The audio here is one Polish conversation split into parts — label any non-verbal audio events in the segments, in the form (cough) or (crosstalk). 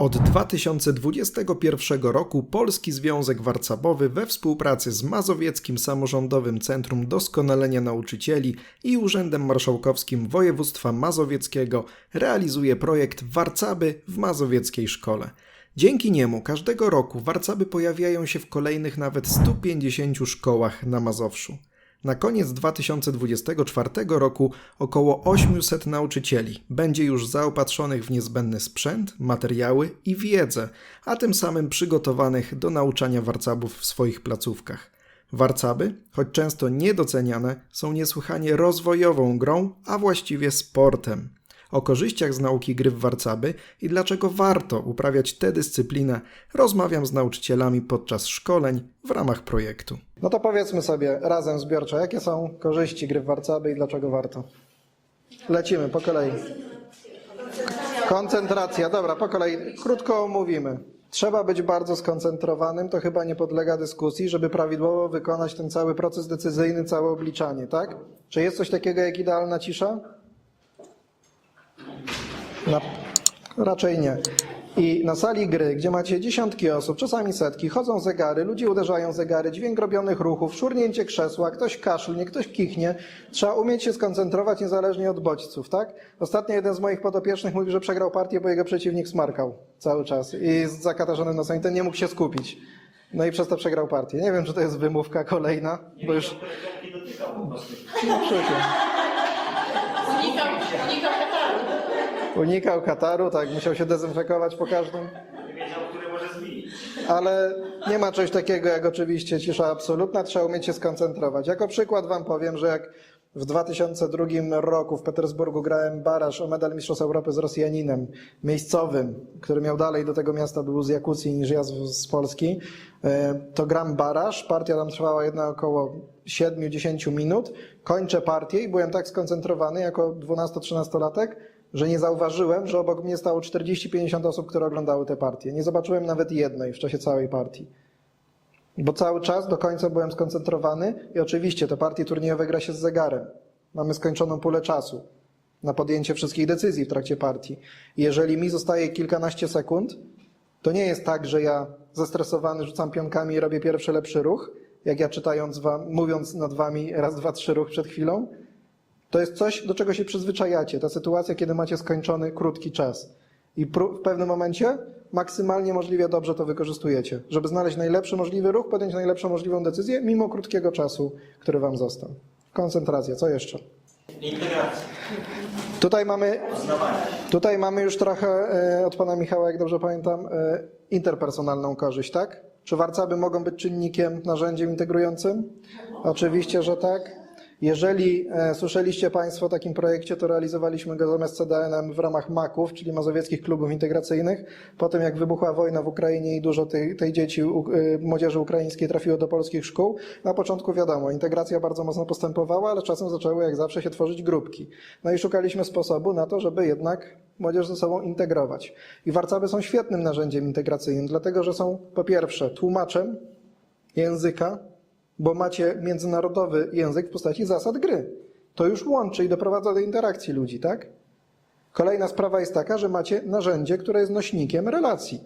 Od 2021 roku Polski Związek Warcabowy we współpracy z Mazowieckim Samorządowym Centrum Doskonalenia Nauczycieli i Urzędem Marszałkowskim Województwa Mazowieckiego realizuje projekt Warcaby w Mazowieckiej Szkole. Dzięki niemu każdego roku warcaby pojawiają się w kolejnych nawet 150 szkołach na Mazowszu. Na koniec 2024 roku około 800 nauczycieli będzie już zaopatrzonych w niezbędny sprzęt, materiały i wiedzę, a tym samym przygotowanych do nauczania warcabów w swoich placówkach. Warcaby, choć często niedoceniane, są niesłychanie rozwojową grą, a właściwie sportem. O korzyściach z nauki gry w warcaby i dlaczego warto uprawiać tę dyscyplinę rozmawiam z nauczycielami podczas szkoleń w ramach projektu. No to powiedzmy sobie razem zbiorczo, jakie są korzyści gry w warcaby i dlaczego warto. Lecimy po kolei. Koncentracja, dobra, po kolei. Krótko omówimy. Trzeba być bardzo skoncentrowanym, to chyba nie podlega dyskusji, żeby prawidłowo wykonać ten cały proces decyzyjny, całe obliczanie, tak? Czy jest coś takiego jak idealna cisza? Na... Raczej nie. I na sali gry, gdzie macie dziesiątki osób, czasami setki, chodzą zegary, ludzie uderzają zegary, dźwięk robionych ruchów, szurnięcie krzesła, ktoś kaszlnie, ktoś kichnie. Trzeba umieć się skoncentrować niezależnie od bodźców, tak? Ostatnio jeden z moich podopiecznych mówi, że przegrał partię, bo jego przeciwnik smarkał cały czas i z zakatarzonym nosem i ten nie mógł się skupić. No i przez to przegrał partię. Nie wiem, czy to jest wymówka kolejna, bo już... No, przykro. Unikał, unikał kataru. Unikał Kataru, tak, musiał się dezynfekować po każdym. wiedział, który może zmienić. Ale nie ma czegoś takiego jak oczywiście cisza absolutna, trzeba umieć się skoncentrować. Jako przykład wam powiem, że jak w 2002 roku w Petersburgu grałem baraż o medal Mistrzostw Europy z Rosjaninem miejscowym, który miał dalej do tego miasta, był z Jakucji niż ja z, z Polski, e, to gram baraż, partia tam trwała jedna około 7-10 minut, kończę partię i byłem tak skoncentrowany jako 12-13-latek, że nie zauważyłem, że obok mnie stało 40-50 osób, które oglądały tę partię. Nie zobaczyłem nawet jednej w czasie całej partii. Bo cały czas do końca byłem skoncentrowany i oczywiście te partie turniejowe gra się z zegarem. Mamy skończoną pulę czasu na podjęcie wszystkich decyzji w trakcie partii. Jeżeli mi zostaje kilkanaście sekund, to nie jest tak, że ja zestresowany rzucam pionkami i robię pierwszy lepszy ruch, jak ja czytając wam, mówiąc nad wami raz, dwa, trzy ruch przed chwilą, to jest coś, do czego się przyzwyczajacie. Ta sytuacja, kiedy macie skończony krótki czas. I w pewnym momencie maksymalnie możliwie dobrze to wykorzystujecie, żeby znaleźć najlepszy możliwy ruch, podjąć najlepszą możliwą decyzję, mimo krótkiego czasu, który wam został. Koncentracja, co jeszcze? Integracja, Tutaj mamy, tutaj mamy już trochę e, od pana Michała, jak dobrze pamiętam, e, interpersonalną korzyść, tak? Czy warcaby mogą być czynnikiem, narzędziem integrującym? Oczywiście, że tak. Jeżeli e, słyszeliście Państwo o takim projekcie, to realizowaliśmy go zamiast CDN w ramach MAK-ów, czyli Mazowieckich Klubów Integracyjnych. Po tym, jak wybuchła wojna w Ukrainie i dużo tej, tej dzieci, e, młodzieży ukraińskiej trafiło do polskich szkół, na początku wiadomo, integracja bardzo mocno postępowała, ale czasem zaczęły jak zawsze się tworzyć grupki. No i szukaliśmy sposobu na to, żeby jednak młodzież ze sobą integrować. I warcaby są świetnym narzędziem integracyjnym, dlatego że są po pierwsze tłumaczem języka, bo macie międzynarodowy język w postaci zasad gry. To już łączy i doprowadza do interakcji ludzi, tak? Kolejna sprawa jest taka, że macie narzędzie, które jest nośnikiem relacji.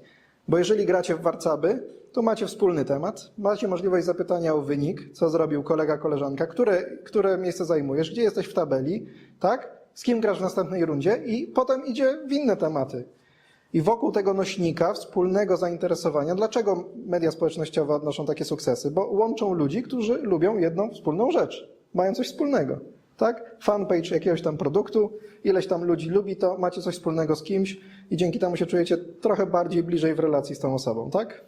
Bo jeżeli gracie w warcaby, to macie wspólny temat, macie możliwość zapytania o wynik, co zrobił kolega, koleżanka, które, które miejsce zajmujesz, gdzie jesteś w tabeli, tak? Z kim grasz w następnej rundzie i potem idzie w inne tematy. I wokół tego nośnika wspólnego zainteresowania, dlaczego media społecznościowe odnoszą takie sukcesy? Bo łączą ludzi, którzy lubią jedną wspólną rzecz, mają coś wspólnego. Tak? Fanpage jakiegoś tam produktu, ileś tam ludzi lubi to, macie coś wspólnego z kimś i dzięki temu się czujecie trochę bardziej bliżej w relacji z tą osobą, tak?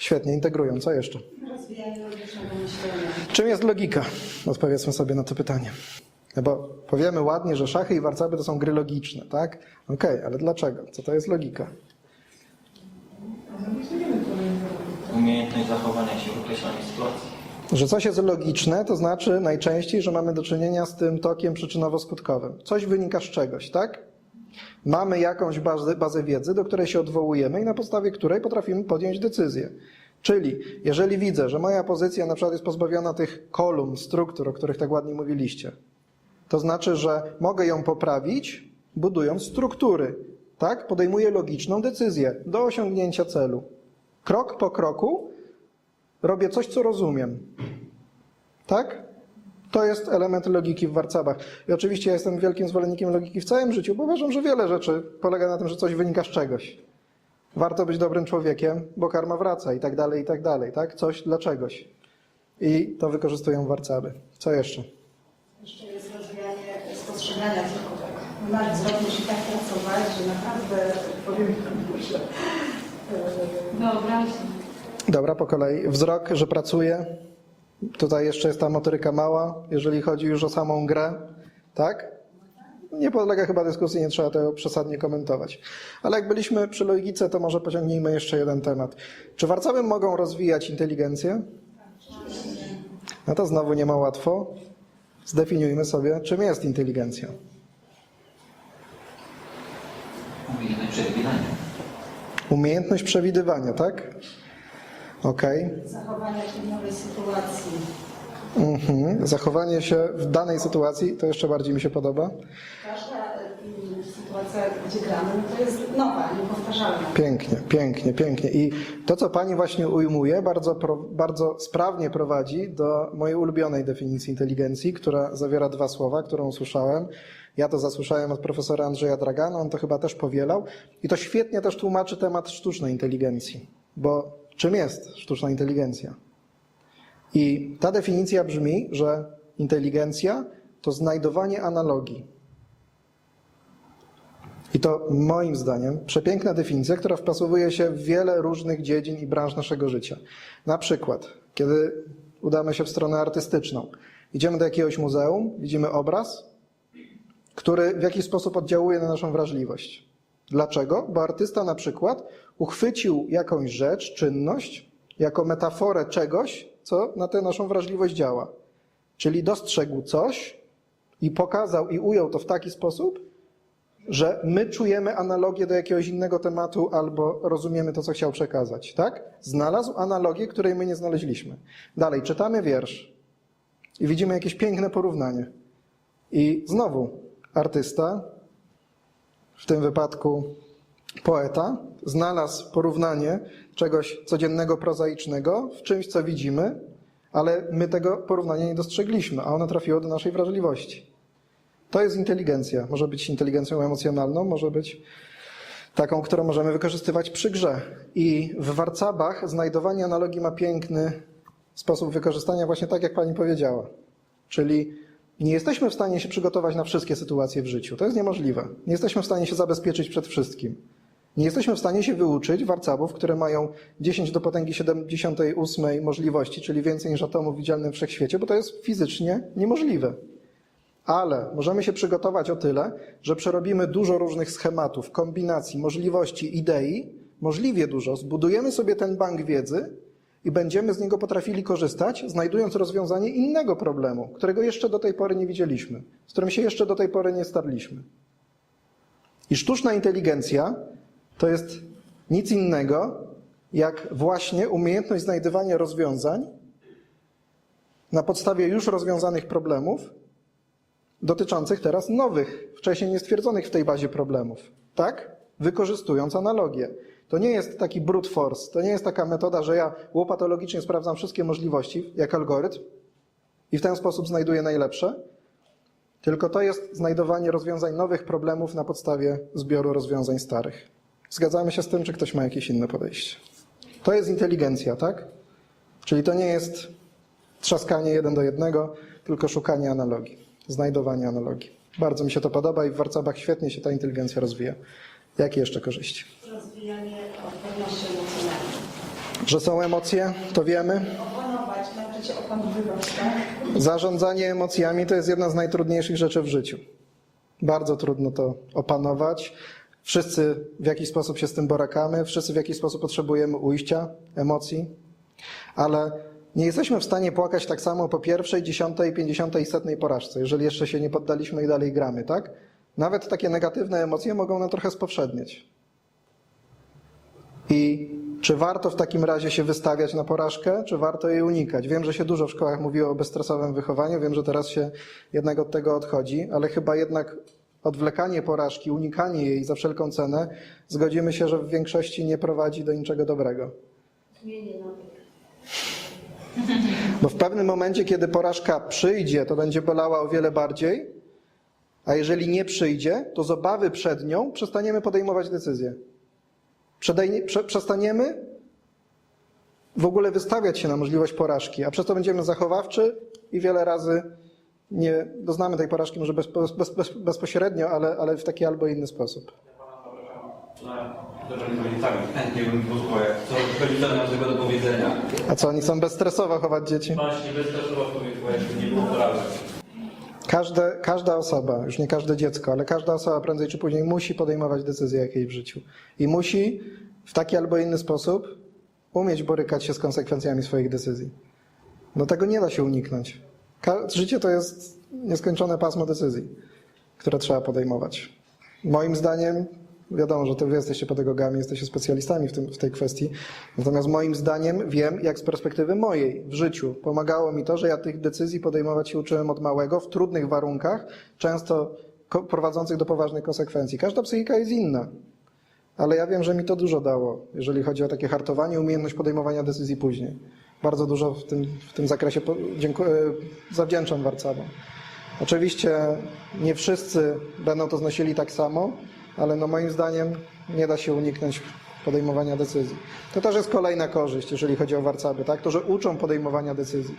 Świetnie, integrują. Co jeszcze? Rozwijanie logicznego myślenia. Czym jest logika? Odpowiedzmy sobie na to pytanie. No bo powiemy ładnie, że szachy i warcaby to są gry logiczne, tak? Okej, ale dlaczego? Co to jest logika? Umiejętność zachowania się w określonej sytuacji. Że coś jest logiczne, to znaczy najczęściej, że mamy do czynienia z tym tokiem przyczynowo-skutkowym. Coś wynika z czegoś, tak? Mamy jakąś bazę, bazę wiedzy, do której się odwołujemy i na podstawie której potrafimy podjąć decyzję. Czyli, jeżeli widzę, że moja pozycja na przykład jest pozbawiona tych kolumn, struktur, o których tak ładnie mówiliście, to znaczy, że mogę ją poprawić, budując struktury tak? Podejmuję logiczną decyzję do osiągnięcia celu. Krok po kroku robię coś, co rozumiem. Tak? To jest element logiki w warcabach. I oczywiście ja jestem wielkim zwolennikiem logiki w całym życiu, bo uważam, że wiele rzeczy polega na tym, że coś wynika z czegoś. Warto być dobrym człowiekiem, bo karma wraca i tak dalej, i tak dalej, tak? Coś dla czegoś. I to wykorzystują warcaby. Co jeszcze? Jeszcze spostrzegania zwykłego. Masz wzrok musi tak pracować, że naprawdę powiem że Wyobraźnia. Dobra, po kolei. Wzrok, że pracuje. Tutaj jeszcze jest ta motoryka mała, jeżeli chodzi już o samą grę, tak? Nie podlega chyba dyskusji, nie trzeba tego przesadnie komentować. Ale jak byliśmy przy logice, to może pociągnijmy jeszcze jeden temat. Czy warcaby mogą rozwijać inteligencję? No to znowu nie ma łatwo. Zdefiniujmy sobie, czym jest inteligencja. Umiejętność przewidywania. Umiejętność przewidywania, tak? Okej. Zachowania się w nowej sytuacji. Mhm. Zachowanie się w danej sytuacji, to jeszcze bardziej mi się podoba. Każda mm, sytuacja, gdzie gramy, no to jest nowa, niepowtarzalna. Pięknie, pięknie, pięknie. I to, co Pani właśnie ujmuje, bardzo, bardzo sprawnie prowadzi do mojej ulubionej definicji inteligencji, która zawiera dwa słowa, którą usłyszałem. Ja to zasłyszałem od profesora Andrzeja Dragana, on to chyba też powielał. I to świetnie też tłumaczy temat sztucznej inteligencji. Bo czym jest sztuczna inteligencja? I ta definicja brzmi, że inteligencja to znajdowanie analogii. I to moim zdaniem przepiękna definicja, która wpasowuje się w wiele różnych dziedzin i branż naszego życia. Na przykład, kiedy udamy się w stronę artystyczną, idziemy do jakiegoś muzeum, widzimy obraz, który w jakiś sposób oddziałuje na naszą wrażliwość. Dlaczego? Bo artysta na przykład uchwycił jakąś rzecz, czynność, jako metaforę czegoś, co na tę naszą wrażliwość działa. Czyli dostrzegł coś i pokazał i ujął to w taki sposób, że my czujemy analogię do jakiegoś innego tematu albo rozumiemy to, co chciał przekazać, tak? Znalazł analogię, której my nie znaleźliśmy. Dalej, czytamy wiersz i widzimy jakieś piękne porównanie. I znowu artysta, w tym wypadku poeta, znalazł porównanie czegoś codziennego, prozaicznego w czymś, co widzimy, ale my tego porównania nie dostrzegliśmy, a ono trafiło do naszej wrażliwości. To jest inteligencja. Może być inteligencją emocjonalną, może być taką, którą możemy wykorzystywać przy grze. I w warcabach znajdowanie analogii ma piękny sposób wykorzystania, właśnie tak jak pani powiedziała. Czyli nie jesteśmy w stanie się przygotować na wszystkie sytuacje w życiu. To jest niemożliwe. Nie jesteśmy w stanie się zabezpieczyć przed wszystkim. Nie jesteśmy w stanie się wyuczyć warcabów, które mają 10 do potęgi 78 możliwości, czyli więcej niż atomów w wszechświecie, bo to jest fizycznie niemożliwe. Ale możemy się przygotować o tyle, że przerobimy dużo różnych schematów, kombinacji, możliwości, idei, możliwie dużo, zbudujemy sobie ten bank wiedzy i będziemy z niego potrafili korzystać, znajdując rozwiązanie innego problemu, którego jeszcze do tej pory nie widzieliśmy, z którym się jeszcze do tej pory nie starliśmy. I sztuczna inteligencja to jest nic innego, jak właśnie umiejętność znajdywania rozwiązań na podstawie już rozwiązanych problemów, dotyczących teraz nowych, wcześniej niestwierdzonych w tej bazie problemów. Tak? Wykorzystując analogię. To nie jest taki brute force, to nie jest taka metoda, że ja łopatologicznie sprawdzam wszystkie możliwości, jak algorytm, i w ten sposób znajduję najlepsze, tylko to jest znajdowanie rozwiązań nowych problemów na podstawie zbioru rozwiązań starych. Zgadzamy się z tym, czy ktoś ma jakieś inne podejście? To jest inteligencja, tak? Czyli to nie jest trzaskanie jeden do jednego, tylko szukanie analogii, znajdowanie analogii. Bardzo mi się to podoba i w warcabach świetnie się ta inteligencja rozwija. Jakie jeszcze korzyści? Rozwijanie odporności emocjonalnej. Że są emocje, to wiemy. Opanować, nauczyć się opanowywać, tak? Zarządzanie emocjami to jest jedna z najtrudniejszych rzeczy w życiu. Bardzo trudno to opanować. Wszyscy w jakiś sposób się z tym borykamy, wszyscy w jakiś sposób potrzebujemy ujścia emocji, ale nie jesteśmy w stanie płakać tak samo po pierwszej, dziesiątej, pięćdziesiątej i setnej porażce, jeżeli jeszcze się nie poddaliśmy i dalej gramy, tak? Nawet takie negatywne emocje mogą nam trochę spowszednieć. I czy warto w takim razie się wystawiać na porażkę, czy warto jej unikać? Wiem, że się dużo w szkołach mówiło o bezstresowym wychowaniu, wiem, że teraz się jednak od tego odchodzi, ale chyba jednak odwlekanie porażki, unikanie jej za wszelką cenę, zgodzimy się, że w większości nie prowadzi do niczego dobrego. Zmienię nawyk. Bo w pewnym momencie, kiedy porażka przyjdzie, to będzie bolała o wiele bardziej, a jeżeli nie przyjdzie, to z obawy przed nią przestaniemy podejmować decyzje. Przestaniemy w ogóle wystawiać się na możliwość porażki, a przez to będziemy zachowawczy i wiele razy nie doznamy tej porażki, może bez, bez, bez, bezpośrednio, ale, ale w taki albo inny sposób. Dobrze, rodzicami. Chętnie bym posłuchał, co rodzice mają tego do powiedzenia. A co, oni chcą bezstresowo chować dzieci? Właśnie bez bo jeszcze nie było porażek. Każde, każda osoba, już nie każde dziecko, ale każda osoba prędzej czy później musi podejmować decyzję jakiejś w życiu. I musi w taki albo inny sposób umieć borykać się z konsekwencjami swoich decyzji. No tego nie da się uniknąć. Ka- życie to jest nieskończone pasmo decyzji, które trzeba podejmować. Moim zdaniem, wiadomo, że to wy jesteście pedagogami, jesteście specjalistami w, tym, w tej kwestii, natomiast moim zdaniem wiem, jak z perspektywy mojej w życiu pomagało mi to, że ja tych decyzji podejmować się uczyłem od małego, w trudnych warunkach, często prowadzących do poważnych konsekwencji. Każda psychika jest inna, ale ja wiem, że mi to dużo dało, jeżeli chodzi o takie hartowanie, umiejętność podejmowania decyzji później. Bardzo dużo w tym, w tym zakresie dziękuję, zawdzięczam Warcawom. Oczywiście nie wszyscy będą to znosili tak samo, ale no moim zdaniem nie da się uniknąć podejmowania decyzji. To też jest kolejna korzyść, jeżeli chodzi o warcaby, tak? To, że uczą podejmowania decyzji.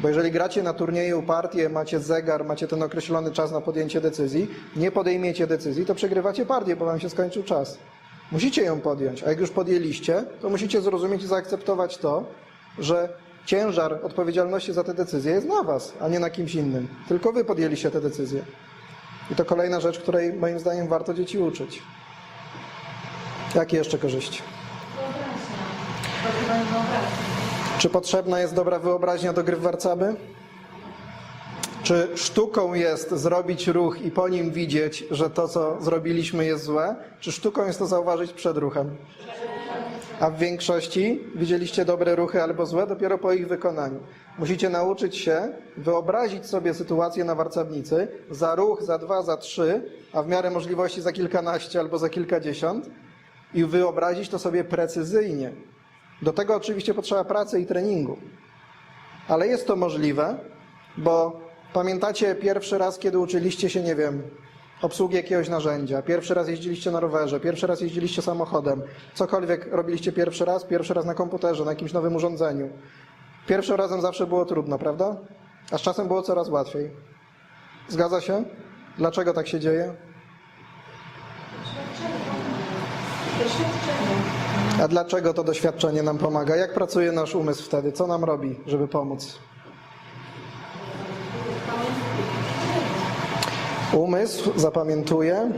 Bo jeżeli gracie na turnieju partię, macie zegar, macie ten określony czas na podjęcie decyzji, nie podejmiecie decyzji, to przegrywacie partię, bo wam się skończył czas. Musicie ją podjąć, a jak już podjęliście, to musicie zrozumieć i zaakceptować to, że ciężar odpowiedzialności za te decyzje jest na was, a nie na kimś innym. Tylko wy podjęliście te decyzje. I to kolejna rzecz, której moim zdaniem warto dzieci uczyć. Jakie jeszcze korzyści? Czy potrzebna jest dobra wyobraźnia do gry w warcaby? Czy sztuką jest zrobić ruch i po nim widzieć, że to, co zrobiliśmy, jest złe? Czy sztuką jest to zauważyć przed ruchem? A w większości widzieliście dobre ruchy albo złe dopiero po ich wykonaniu. Musicie nauczyć się wyobrazić sobie sytuację na warcownicy za ruch, za dwa, za trzy, a w miarę możliwości za kilkanaście albo za kilkadziesiąt i wyobrazić to sobie precyzyjnie. Do tego oczywiście potrzeba pracy i treningu. Ale jest to możliwe, bo pamiętacie pierwszy raz, kiedy uczyliście się, nie wiem, obsługi jakiegoś narzędzia, pierwszy raz jeździliście na rowerze, pierwszy raz jeździliście samochodem, cokolwiek robiliście pierwszy raz, pierwszy raz na komputerze, na jakimś nowym urządzeniu. Pierwszym razem zawsze było trudno, prawda? A z czasem było coraz łatwiej. Zgadza się? Dlaczego tak się dzieje? Doświadczenie. A dlaczego to doświadczenie nam pomaga? Jak pracuje nasz umysł wtedy? Co nam robi, żeby pomóc? Umysł zapamiętuje.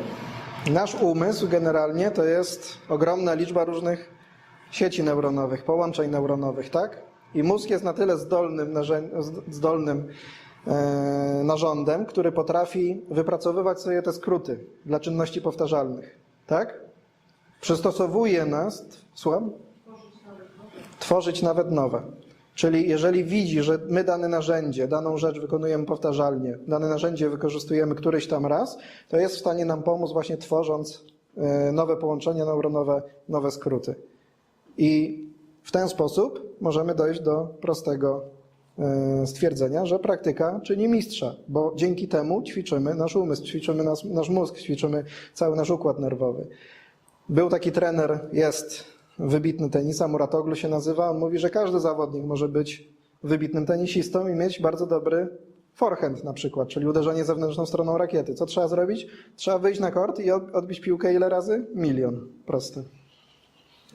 Nasz umysł generalnie to jest ogromna liczba różnych sieci neuronowych, połączeń neuronowych, tak? I mózg jest na tyle zdolnym, zdolnym e, narządem, który potrafi wypracowywać sobie te skróty dla czynności powtarzalnych, tak? Przystosowuje nas, słucham? Tworzyć nawet nowe. Czyli jeżeli widzi, że my dane narzędzie, daną rzecz wykonujemy powtarzalnie, dane narzędzie wykorzystujemy któryś tam raz, to jest w stanie nam pomóc właśnie tworząc e, nowe połączenia neuronowe, nowe skróty. I w ten sposób możemy dojść do prostego e, stwierdzenia, że praktyka czyni mistrza, bo dzięki temu ćwiczymy nasz umysł, ćwiczymy nas, nasz mózg, ćwiczymy cały nasz układ nerwowy. Był taki trener, jest wybitny tenisa, Muratoglu się nazywa. On mówi, że każdy zawodnik może być wybitnym tenisistą i mieć bardzo dobry forehand na przykład, czyli uderzenie zewnętrzną stroną rakiety. Co trzeba zrobić? Trzeba wyjść na kort i od- odbić piłkę ile razy? Milion. Proste.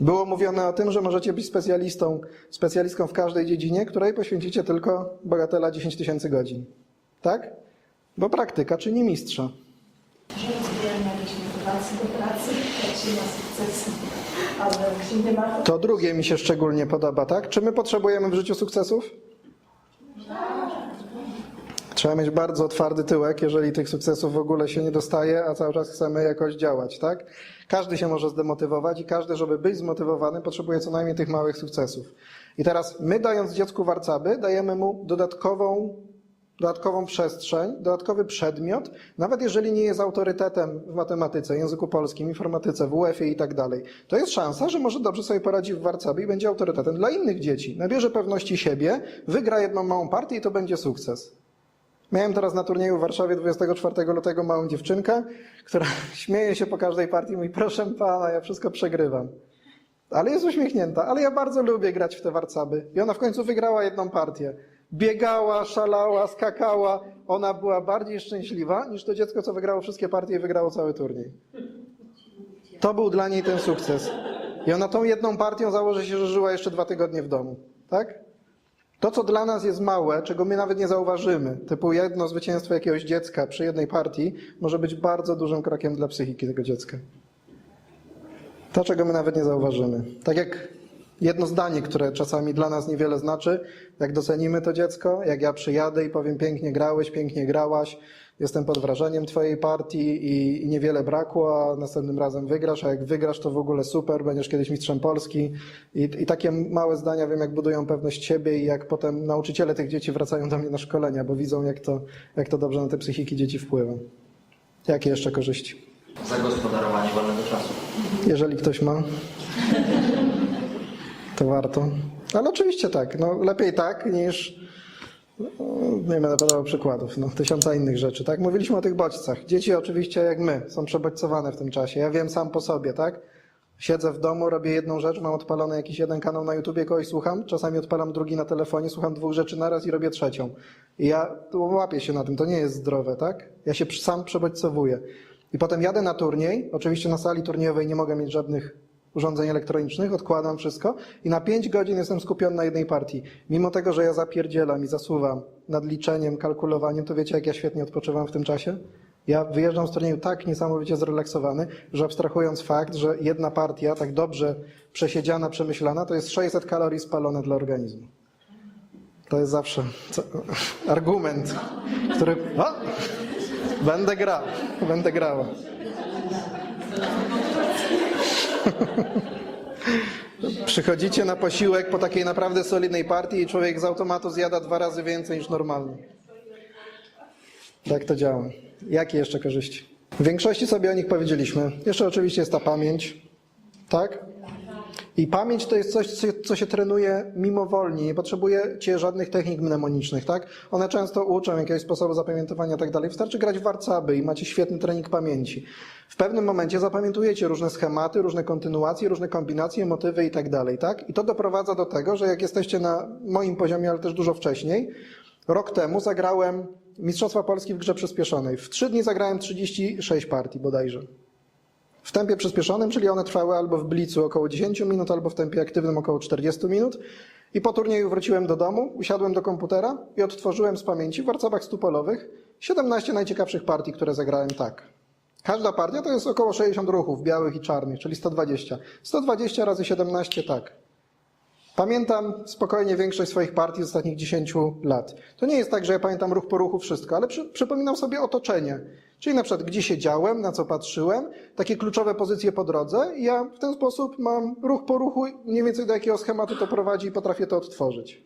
Było mówione o tym, że możecie być specjalistą, specjalistką w każdej dziedzinie, której poświęcicie tylko bagatela 10 tysięcy godzin. Tak? Bo praktyka czyni mistrza. Że rozwijamy jakieś do pracy, jak się ma. To drugie mi się szczególnie podoba, tak? Czy my potrzebujemy w życiu sukcesów? Trzeba mieć bardzo twardy tyłek, jeżeli tych sukcesów w ogóle się nie dostaje, a cały czas chcemy jakoś działać, tak? Każdy się może zdemotywować i każdy, żeby być zmotywowany, potrzebuje co najmniej tych małych sukcesów. I teraz my dając dziecku warcaby, dajemy mu dodatkową dodatkową przestrzeń, dodatkowy przedmiot, nawet jeżeli nie jest autorytetem w matematyce, języku polskim, informatyce, WF-ie i tak dalej, to jest szansa, że może dobrze sobie poradzi w Warcaby i będzie autorytetem dla innych dzieci. Nabierze pewności siebie, wygra jedną małą partię i to będzie sukces. Miałem teraz na turnieju w Warszawie 24 lutego małą dziewczynkę, która (laughs) śmieje się po każdej partii i mówi, proszę pana, ja wszystko przegrywam. Ale jest uśmiechnięta, ale ja bardzo lubię grać w te warcaby. I ona w końcu wygrała jedną partię. Biegała, szalała, skakała. Ona była bardziej szczęśliwa niż to dziecko, co wygrało wszystkie partie i wygrało cały turniej. To był dla niej ten sukces. I ona tą jedną partią założy się, że żyła jeszcze dwa tygodnie w domu. Tak? To, co dla nas jest małe, czego my nawet nie zauważymy, typu jedno zwycięstwo jakiegoś dziecka przy jednej partii, może być bardzo dużym krokiem dla psychiki tego dziecka. To, czego my nawet nie zauważymy. Tak jak jedno zdanie, które czasami dla nas niewiele znaczy, jak docenimy to dziecko, jak ja przyjadę i powiem pięknie grałeś, pięknie grałaś, jestem pod wrażeniem twojej partii i, i niewiele brakło, a następnym razem wygrasz, a jak wygrasz to w ogóle super, będziesz kiedyś mistrzem Polski. I, I takie małe zdania wiem, jak budują pewność siebie i jak potem nauczyciele tych dzieci wracają do mnie na szkolenia, bo widzą, jak to, jak to dobrze na te psychiki dzieci wpływa. Jakie jeszcze korzyści? Zagospodarowanie wolnego czasu. Jeżeli ktoś ma, to warto. Ale oczywiście tak, no lepiej tak niż, no, nie będę podawał przykładów, no tysiąca innych rzeczy, tak? Mówiliśmy o tych bodźcach. Dzieci oczywiście jak my są przebodźcowane w tym czasie. Ja wiem sam po sobie, tak? Siedzę w domu, robię jedną rzecz, mam odpalony jakiś jeden kanał na YouTubie, kogoś słucham, czasami odpalam drugi na telefonie, słucham dwóch rzeczy naraz i robię trzecią. I ja łapię się na tym, to nie jest zdrowe, tak? Ja się sam przebodźcowuję. I potem jadę na turniej, oczywiście na sali turniejowej nie mogę mieć żadnych urządzeń elektronicznych, odkładam wszystko i na 5 godzin jestem skupiony na jednej partii. Mimo tego, że ja zapierdzielam i zasuwam nad liczeniem, kalkulowaniem, to wiecie, jak ja świetnie odpoczywam w tym czasie? Ja wyjeżdżam z turnieju tak niesamowicie zrelaksowany, że abstrahując fakt, że jedna partia, tak dobrze przesiedziana, przemyślana, to jest 600 kalorii spalone dla organizmu. To jest zawsze co, (laughs) argument, który... O! Będę grał, będę grał. Przychodzicie na posiłek po takiej naprawdę solidnej partii i człowiek z automatu zjada dwa razy więcej niż normalnie. Tak to działa. Jakie jeszcze korzyści? W większości sobie o nich powiedzieliśmy. Jeszcze oczywiście jest ta pamięć. Tak? I pamięć to jest coś, co- się trenuje mimowolnie, nie potrzebujecie żadnych technik mnemonicznych, tak? One często uczą jakiegoś sposobu zapamiętywania i tak dalej. Wystarczy grać w warcaby i macie świetny trening pamięci. W pewnym momencie zapamiętujecie różne schematy, różne kontynuacje, różne kombinacje, motywy i tak dalej, tak? I to doprowadza do tego, że jak jesteście na moim poziomie, ale też dużo wcześniej, rok temu zagrałem Mistrzostwa Polski w grze przyspieszonej. W trzy dni zagrałem 36 partii bodajże w tempie przyspieszonym, czyli one trwały albo w blicu około 10 minut, albo w tempie aktywnym około 40 minut. I po turnieju wróciłem do domu, usiadłem do komputera i odtworzyłem z pamięci w warcabach stupolowych 17 najciekawszych partii, które zagrałem tak. Każda partia to jest około 60 ruchów, białych i czarnych, czyli 120. 120 razy 17 tak. Pamiętam spokojnie większość swoich partii z ostatnich 10 lat. To nie jest tak, że ja pamiętam ruch po ruchu wszystko, ale przy, przypominam sobie otoczenie. Czyli na przykład gdzie siedziałem, na co patrzyłem, takie kluczowe pozycje po drodze i ja w ten sposób mam ruch po ruchu, mniej więcej do jakiego schematu to prowadzi i potrafię to odtworzyć.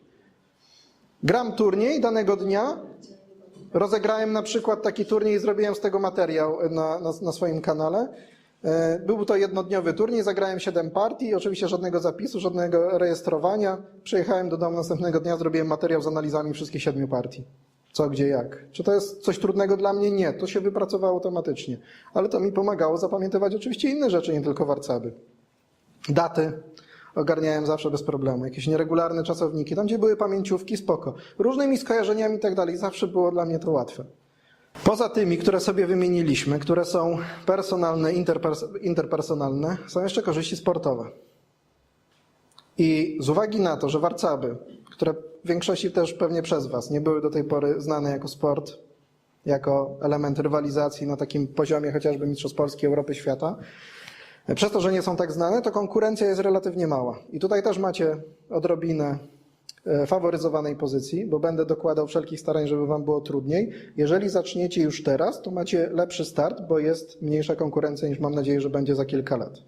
Gram turniej danego dnia, rozegrałem na przykład taki turniej i zrobiłem z tego materiał na, na, na swoim kanale. E, Był to jednodniowy turniej, zagrałem 7 partii, oczywiście żadnego zapisu, żadnego rejestrowania. Przyjechałem do domu następnego dnia, zrobiłem materiał z analizami wszystkich 7 partii. Co, gdzie, jak. Czy to jest coś trudnego dla mnie? Nie, to się wypracowało automatycznie. Ale to mi pomagało zapamiętywać oczywiście inne rzeczy, nie tylko warcaby. Daty ogarniałem zawsze bez problemu. Jakieś nieregularne czasowniki, tam gdzie były pamięciówki, spoko. Różnymi skojarzeniami i tak dalej, zawsze było dla mnie to łatwe. Poza tymi, które sobie wymieniliśmy, które są personalne, interpers interpersonalne, są jeszcze korzyści sportowe. I z uwagi na to, że warcaby, które w większości też pewnie przez Was nie były do tej pory znane jako sport, jako element rywalizacji na takim poziomie chociażby Mistrzostw Polski, Europy, Świata, przez to, że nie są tak znane, to konkurencja jest relatywnie mała. I tutaj też macie odrobinę faworyzowanej pozycji, bo będę dokładał wszelkich starań, żeby Wam było trudniej. Jeżeli zaczniecie już teraz, to macie lepszy start, bo jest mniejsza konkurencja niż mam nadzieję, że będzie za kilka lat.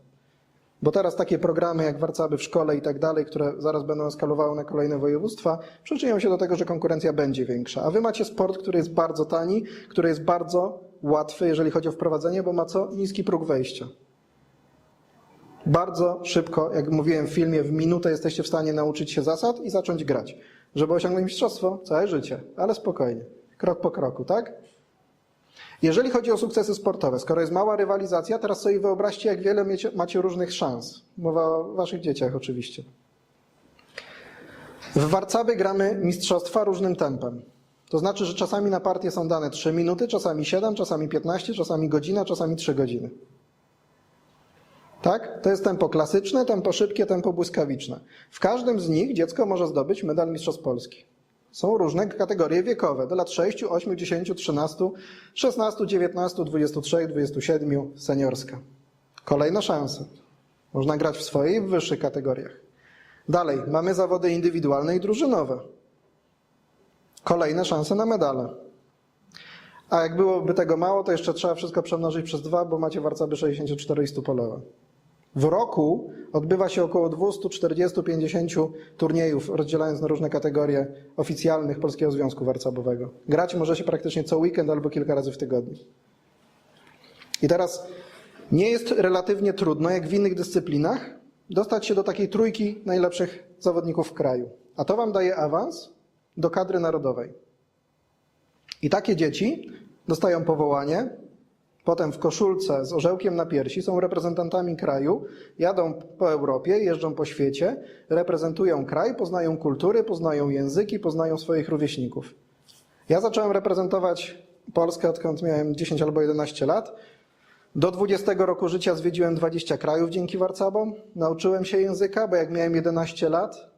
Bo teraz takie programy jak warcaby w szkole i tak dalej, które zaraz będą eskalowały na kolejne województwa, przyczynią się do tego, że konkurencja będzie większa. A wy macie sport, który jest bardzo tani, który jest bardzo łatwy, jeżeli chodzi o wprowadzenie, bo ma co? Niski próg wejścia. Bardzo szybko, jak mówiłem w filmie, w minutę jesteście w stanie nauczyć się zasad i zacząć grać. Żeby osiągnąć mistrzostwo, całe życie, ale spokojnie, krok po kroku, tak? Jeżeli chodzi o sukcesy sportowe, skoro jest mała rywalizacja, teraz sobie wyobraźcie, jak wiele macie różnych szans. Mowa o waszych dzieciach oczywiście. W Warcaby gramy mistrzostwa różnym tempem. To znaczy, że czasami na partię są dane 3 minuty, czasami 7, czasami 15, czasami godzina, czasami 3 godziny. Tak? To jest tempo klasyczne, tempo szybkie, tempo błyskawiczne. W każdym z nich dziecko może zdobyć medal Mistrzostw Polski. Są różne kategorie wiekowe, do lat 6, 8, 10, 13, 16, 19, 23, 27, seniorska. Kolejna szansa. Można grać w swojej w wyższych kategoriach. Dalej, mamy zawody indywidualne i drużynowe. Kolejne szanse na medale. A jak byłoby tego mało, to jeszcze trzeba wszystko przemnożyć przez dwa, bo macie warcaby 64 i 100 polowe. W roku odbywa się około 240-50 turniejów, rozdzielając na różne kategorie oficjalnych Polskiego Związku Warcabowego. Grać może się praktycznie co weekend albo kilka razy w tygodniu. I teraz nie jest relatywnie trudno, jak w innych dyscyplinach, dostać się do takiej trójki najlepszych zawodników w kraju. A to wam daje awans do kadry narodowej. I takie dzieci dostają powołanie, potem w koszulce z orzełkiem na piersi są reprezentantami kraju, jadą po Europie, jeżdżą po świecie, reprezentują kraj, poznają kultury, poznają języki, poznają swoich rówieśników. Ja zacząłem reprezentować Polskę odkąd miałem 10 albo 11 lat. Do 20 roku życia zwiedziłem 20 krajów dzięki warcabom. Nauczyłem się języka, bo jak miałem 11 lat,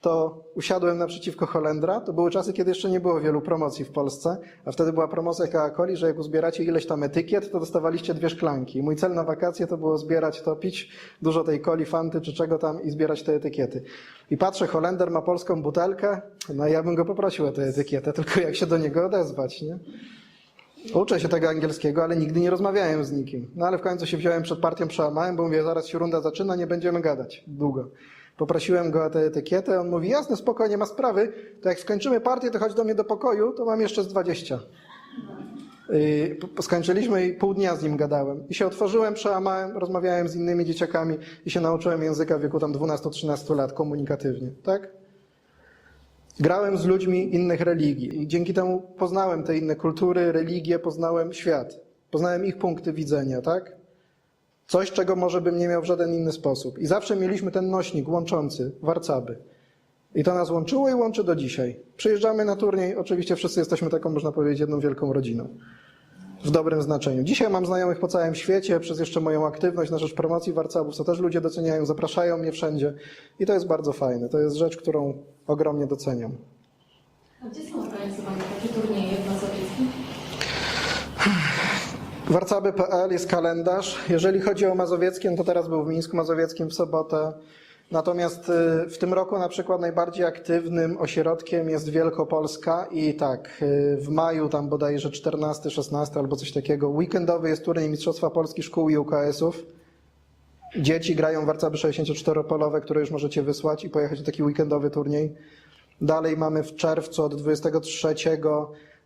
to usiadłem naprzeciwko Holendra. To były czasy, kiedy jeszcze nie było wielu promocji w Polsce, a wtedy była promocja Coca-Coli, że jak uzbieracie ileś tam etykiet, to dostawaliście dwie szklanki. Mój cel na wakacje to było zbierać to, pić dużo tej coli, fanty czy czego tam i zbierać te etykiety. I patrzę, Holender ma polską butelkę, no ja bym go poprosił o tę etykietę, tylko jak się do niego odezwać, nie? Uczę się tego angielskiego, ale nigdy nie rozmawiałem z nikim. No ale w końcu się wziąłem przed partią, przełamałem, bo mówię, zaraz się runda zaczyna, nie będziemy gadać długo. Poprosiłem go o tę etykietę, on mówi, jasne, spoko, nie ma sprawy, to jak skończymy partię, to chodź do mnie do pokoju, to mam jeszcze z 20. Yy, po- Skończyliśmy i pół dnia z nim gadałem. I się otworzyłem, przełamałem, rozmawiałem z innymi dzieciakami i się nauczyłem języka w wieku tam 12-13 lat komunikatywnie, tak? Grałem z ludźmi innych religii i dzięki temu poznałem te inne kultury, religie, poznałem świat. Poznałem ich punkty widzenia, tak? Coś, czego może bym nie miał w żaden inny sposób. I zawsze mieliśmy ten nośnik łączący, warcaby. I to nas łączyło i łączy do dzisiaj. Przyjeżdżamy na turniej, oczywiście wszyscy jesteśmy taką, można powiedzieć, jedną wielką rodziną. W dobrym znaczeniu. Dzisiaj mam znajomych po całym świecie, przez jeszcze moją aktywność na rzecz promocji warcabów, co też ludzie doceniają, zapraszają mnie wszędzie. I to jest bardzo fajne. To jest rzecz, którą ogromnie doceniam. A gdzie są organizowane takie turnieje w Mazowieckim? (sighs) Warcaby.pl jest kalendarz. Jeżeli chodzi o Mazowieckie, no to teraz był w Mińsku Mazowieckim w sobotę. Natomiast y, w tym roku na przykład najbardziej aktywnym ośrodkiem jest Wielkopolska i tak, y, w maju tam bodajże 14, 16 albo coś takiego. Weekendowy jest turniej Mistrzostwa Polski Szkół i UKS-ów. Dzieci grają warcaby 64-polowe, które już możecie wysłać i pojechać na taki weekendowy turniej. Dalej mamy w czerwcu od 23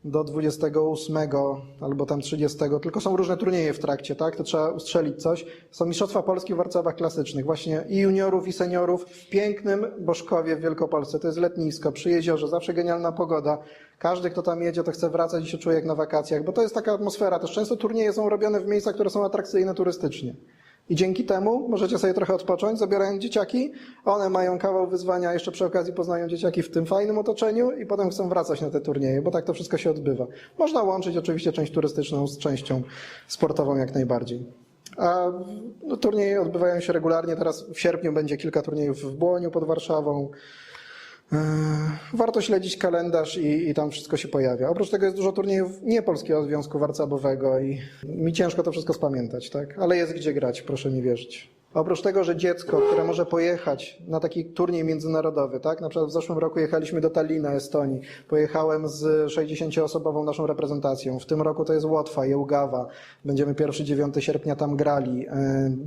do 28 albo tam 30, tylko są różne turnieje w trakcie, tak? To trzeba ustrzelić coś. Są Mistrzostwa Polski w warcabach klasycznych, właśnie i juniorów, i seniorów w pięknym Bożkowie w Wielkopolsce. To jest letnisko, przy jeziorze, zawsze genialna pogoda. Każdy, kto tam jedzie, to chce wracać i się czuje jak na wakacjach, bo to jest taka atmosfera. Też często turnieje są robione w miejscach, które są atrakcyjne turystycznie. I dzięki temu możecie sobie trochę odpocząć, zabierając dzieciaki. One mają kawał wyzwania, jeszcze przy okazji poznają dzieciaki w tym fajnym otoczeniu i potem chcą wracać na te turnieje, bo tak to wszystko się odbywa. Można łączyć oczywiście część turystyczną z częścią sportową jak najbardziej. A no, turnieje odbywają się regularnie. Teraz w sierpniu będzie kilka turniejów w Błoniu pod Warszawą. Eee, Warto śledzić kalendarz i, i tam wszystko się pojawia. Oprócz tego jest dużo turniejów nie Polskiego Związku Warcabowego i mi ciężko to wszystko spamiętać, tak? Ale jest gdzie grać, proszę mi wierzyć. Oprócz tego, że dziecko, które może pojechać na taki turniej międzynarodowy, tak? Na przykład w zeszłym roku jechaliśmy do Tallina, Estonii. Pojechałem z 60-osobową naszą reprezentacją. W tym roku to jest Łotwa, Jełgawa. Będziemy 1-9 sierpnia tam grali. E,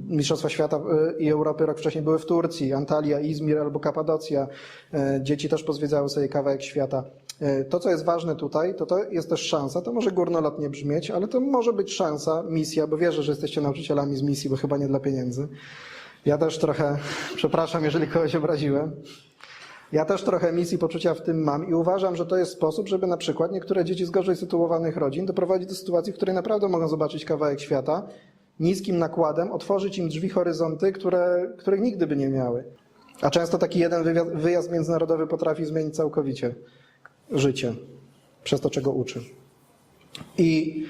Mistrzostwa Świata e, i Europy rok wcześniej były w Turcji, Antalya, Izmir albo Kapadocja. E, Dzieci też pozwiedzały sobie kawałek świata. E, To, co jest ważne tutaj, to to jest też szansa. To może górnolotnie brzmieć, ale to może być szansa, misja, bo wierzę, że jesteście nauczycielami z misji, bo chyba nie dla pieniędzy. Ja też trochę, (laughs) przepraszam, jeżeli kogoś obraziłem. Ja też trochę misji poczucia w tym mam i uważam, że to jest sposób, żeby na przykład niektóre dzieci z gorzej sytuowanych rodzin doprowadzić do sytuacji, w której naprawdę mogą zobaczyć kawałek świata, niskim nakładem, otworzyć im drzwi, horyzonty, które, których nigdy by nie miały. A często taki jeden wyjazd międzynarodowy potrafi zmienić całkowicie życie przez to, czego uczy. I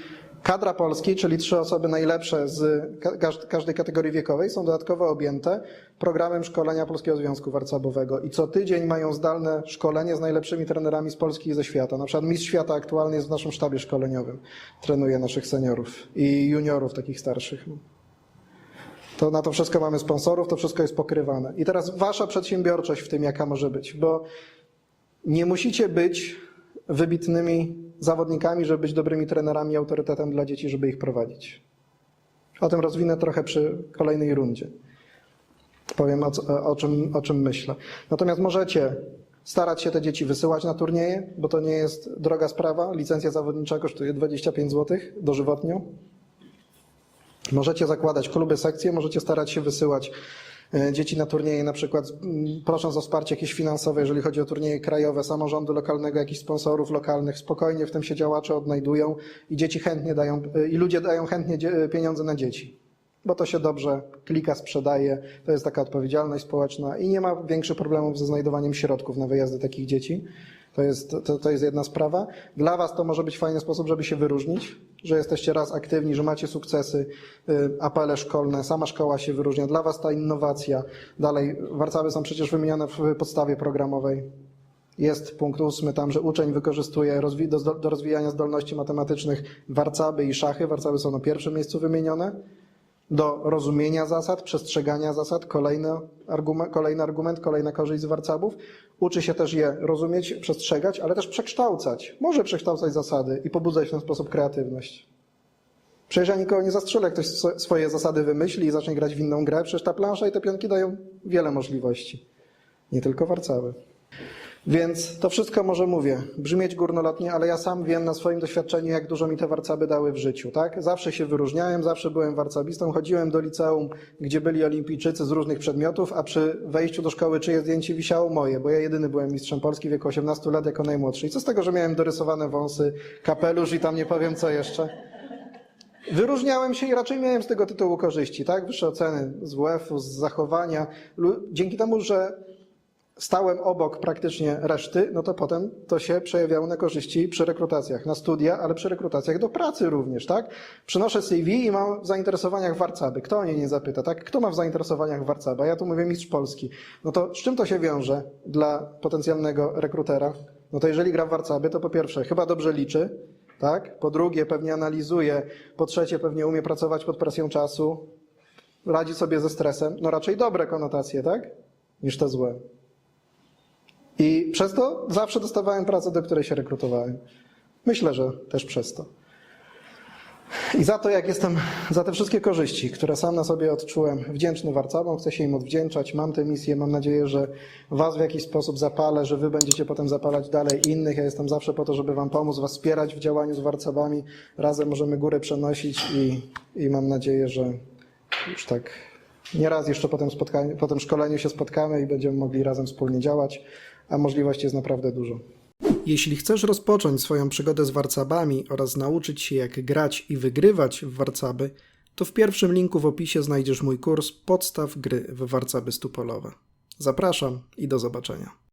kadra Polski, czyli trzy osoby najlepsze z ka- każ- każdej kategorii wiekowej, są dodatkowo objęte programem szkolenia Polskiego Związku Warcabowego. I co tydzień mają zdalne szkolenie z najlepszymi trenerami z Polski i ze świata. Na przykład mistrz świata aktualnie jest w naszym sztabie szkoleniowym. Trenuje naszych seniorów i juniorów takich starszych. To na to wszystko mamy sponsorów, to wszystko jest pokrywane. I teraz wasza przedsiębiorczość w tym, jaka może być, bo nie musicie być wybitnymi zawodnikami, żeby być dobrymi trenerami i autorytetem dla dzieci, żeby ich prowadzić. O tym rozwinę trochę przy kolejnej rundzie. Powiem o, o, czym, o czym myślę. Natomiast możecie starać się te dzieci wysyłać na turnieje, bo to nie jest droga sprawa. Licencja zawodnicza kosztuje 25 zł dożywotnio. Możecie zakładać kluby, sekcje, możecie starać się wysyłać dzieci na turnieje, na przykład prosząc o wsparcie jakieś finansowe, jeżeli chodzi o turnieje krajowe, samorządu lokalnego, jakichś sponsorów lokalnych. Spokojnie w tym się działacze odnajdują i dzieci chętnie dają, e, i ludzie dają chętnie dzie- pieniądze na dzieci. Bo to się dobrze klika, sprzedaje, to jest taka odpowiedzialność społeczna i nie ma większych problemów ze znajdowaniem środków na wyjazdy takich dzieci. To jest, to, to jest jedna sprawa. Dla Was to może być fajny sposób, żeby się wyróżnić, że jesteście raz aktywni, że macie sukcesy, y, apele szkolne, sama szkoła się wyróżnia. Dla Was ta innowacja. Dalej, warcaby są przecież wymienione w podstawie programowej. Jest punkt ósmy tam, że uczeń wykorzystuje do rozwijania zdolności matematycznych warcaby i szachy. Warcaby są na pierwszym miejscu wymienione. Do rozumienia zasad, przestrzegania zasad, kolejny argument, kolejny, argument, kolejna korzyść z warcabów. Uczy się też je rozumieć, przestrzegać, ale też przekształcać. Może przekształcać zasady i pobudzać w ten sposób kreatywność. Przecież ja nikogo nie zastrzelę, ktoś swo- swoje zasady wymyśli i zacznie grać w inną grę. Przecież ta plansza i te pionki dają wiele możliwości. Nie tylko warcaby. Więc to wszystko może mówię, brzmieć górnolotnie, ale ja sam wiem na swoim doświadczeniu, jak dużo mi te warcaby dały w życiu, tak? Zawsze się wyróżniałem, zawsze byłem warcabistą, chodziłem do liceum, gdzie byli olimpijczycy z różnych przedmiotów, a przy wejściu do szkoły czyje zdjęcie wisiało moje, bo ja jedyny byłem mistrzem Polski w wieku 18 lat jako najmłodszy. I co z tego, że miałem dorysowane wąsy, kapelusz i tam nie powiem co jeszcze? Wyróżniałem się i raczej miałem z tego tytułu korzyści, tak? Wyższe oceny z WF-u, z zachowania. Dzięki temu, że stałem obok praktycznie reszty, no to potem to się przejawiało na korzyści przy rekrutacjach na studia, ale przy rekrutacjach do pracy również, tak? Przynoszę CV i mam w zainteresowaniach warcaby. Kto o nie nie zapyta, tak? Kto ma w zainteresowaniach warcaba? Ja tu mówię mistrz Polski. No to z czym to się wiąże dla potencjalnego rekrutera? No to jeżeli gra w warcaby, to po pierwsze chyba dobrze liczy, tak? Po drugie pewnie analizuje, po trzecie pewnie umie pracować pod presją czasu, radzi sobie ze stresem. No raczej dobre konotacje, tak? Niż te złe. I przez to zawsze dostawałem pracę, do której się rekrutowałem. Myślę, że też przez to. I za to, jak jestem, za te wszystkie korzyści, które sam na sobie odczułem, wdzięczny warcabom, chcę się im odwdzięczać. Mam tę misję, mam nadzieję, że Was w jakiś sposób zapalę, że Wy będziecie potem zapalać dalej innych. Ja jestem zawsze po to, żeby Wam pomóc, Was wspierać w działaniu z warcabami. Razem możemy górę przenosić i, i mam nadzieję, że już tak nieraz jeszcze po tym, po tym szkoleniu się spotkamy i będziemy mogli razem wspólnie działać, a możliwości jest naprawdę dużo. Jeśli chcesz rozpocząć swoją przygodę z warcabami oraz nauczyć się jak grać i wygrywać w warcaby, to w pierwszym linku w opisie znajdziesz mój kurs Podstaw gry w warcaby stupolowe. Zapraszam i do zobaczenia.